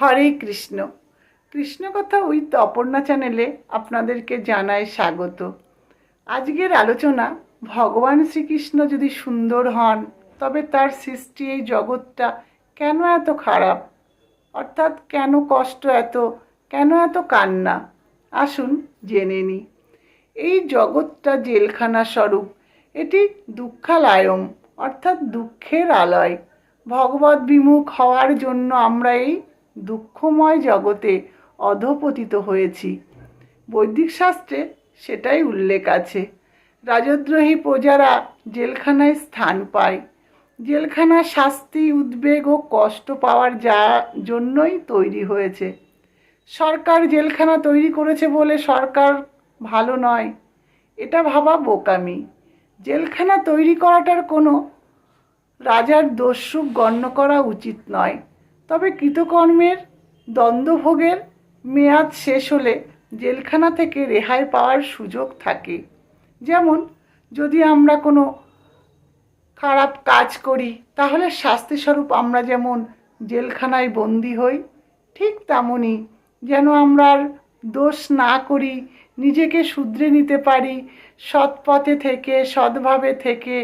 হরে কৃষ্ণ। কৃষ্ণ কথা উইথ অপর্ণা চ্যানেলে আপনাদেরকে জানাই স্বাগত। আজকের আলোচনা, ভগবান শ্রীকৃষ্ণ যদি সুন্দর হন, তবে তার সৃষ্টি এই জগৎটা কেন এত খারাপ? অর্থাৎ কেন কষ্ট এত? কেন এত কান্না? আসুন জেনে নিই এই জগৎটা জেলখানা স্বরূপ। এটি দুঃখালয়ম, অর্থাৎ দুঃখের আলয়। ভগবত বিমুখ হওয়ার জন্য আমরা এই দুঃখময় জগতে অধপতিত হয়েছি। বৈদিক শাস্ত্রে সেটাই উল্লেখ আছে। রাজদ্রোহী প্রজারা জেলখানায় স্থান পায়। জেলখানা শাস্তি, উদ্বেগ ও কষ্ট পাওয়ার যা জন্যই তৈরি হয়েছে। সরকার জেলখানা তৈরি করেছে বলে সরকার ভালো নয়। এটা ভাবা বোকামি। জেলখানা তৈরি করাটার কোনো রাজার দস্যুক গণ্য করা উচিত নয়। তবে কৃতকর্মের দ্বন্দ্বভোগের মেয়াদ শেষ হলে জেলখানা থেকে রেহাই পাওয়ার সুযোগ থাকে। যেমন, যদি আমরা কোনো খারাপ কাজ করি, তাহলে শাস্তিস্বরূপ আমরা যেমন জেলখানায় বন্দি হই, ঠিক তেমনই যেন আমরা আর দোষ না করি, নিজেকে শুধরে নিতে পারি সৎ পথে থেকে, সৎভাবে থেকে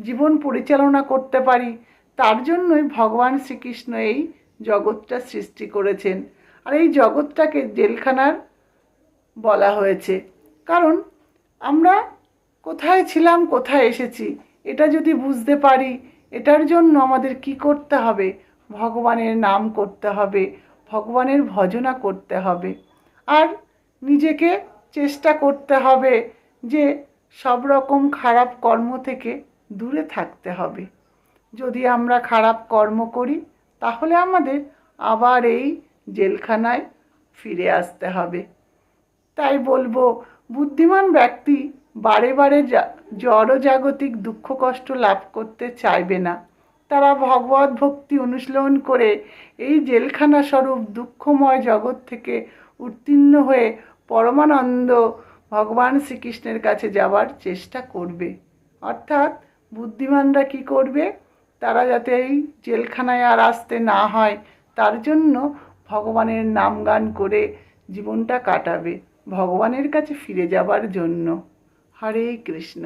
জীবন পরিচালনা করতে পারি, তার জন্যই ভগবান শ্রীকৃষ্ণ এই জগৎটা সৃষ্টি করেছেন। আর এই জগৎটাকে জেলখানার বলা হয়েছে। কারণ আমরা কোথায় ছিলাম, কোথায় এসেছি, এটা যদি বুঝতে পারি, এটার জন্য আমাদের কি করতে হবে? ভগবানের নাম করতে হবে, ভগবানের ভজনা করতে হবে। আর নিজেকে চেষ্টা করতে হবে যে সব রকম খারাপ কর্ম থেকে দূরে থাকতে হবে। যদি আমরা খারাপ কর্ম করি তাহলে আমাদের আবার এই জেলখানায় ফিরে আসতে হবে। তাই বলব, বুদ্ধিমান ব্যক্তি বারে বারে জড়জাগতিক দুঃখ কষ্ট লাভ করতে চাইবে না। তারা ভগবত ভক্তি অনুশীলন করে এই জেলখানা স্বরূপ দুঃখময় জগৎ থেকে উত্তীর্ণ হয়ে পরমানন্দ ভগবান শ্রীকৃষ্ণের কাছে যাওয়ার চেষ্টা করবে। অর্থাৎ বুদ্ধিমানরা কি করবে? তারা যাতে এই জেলখানায় আর আসতে না হয়, তার জন্য ভগবানের নাম গান করে জীবনটা কাটাবে, ভগবানের কাছে ফিরে যাবার জন্য। হরে কৃষ্ণ।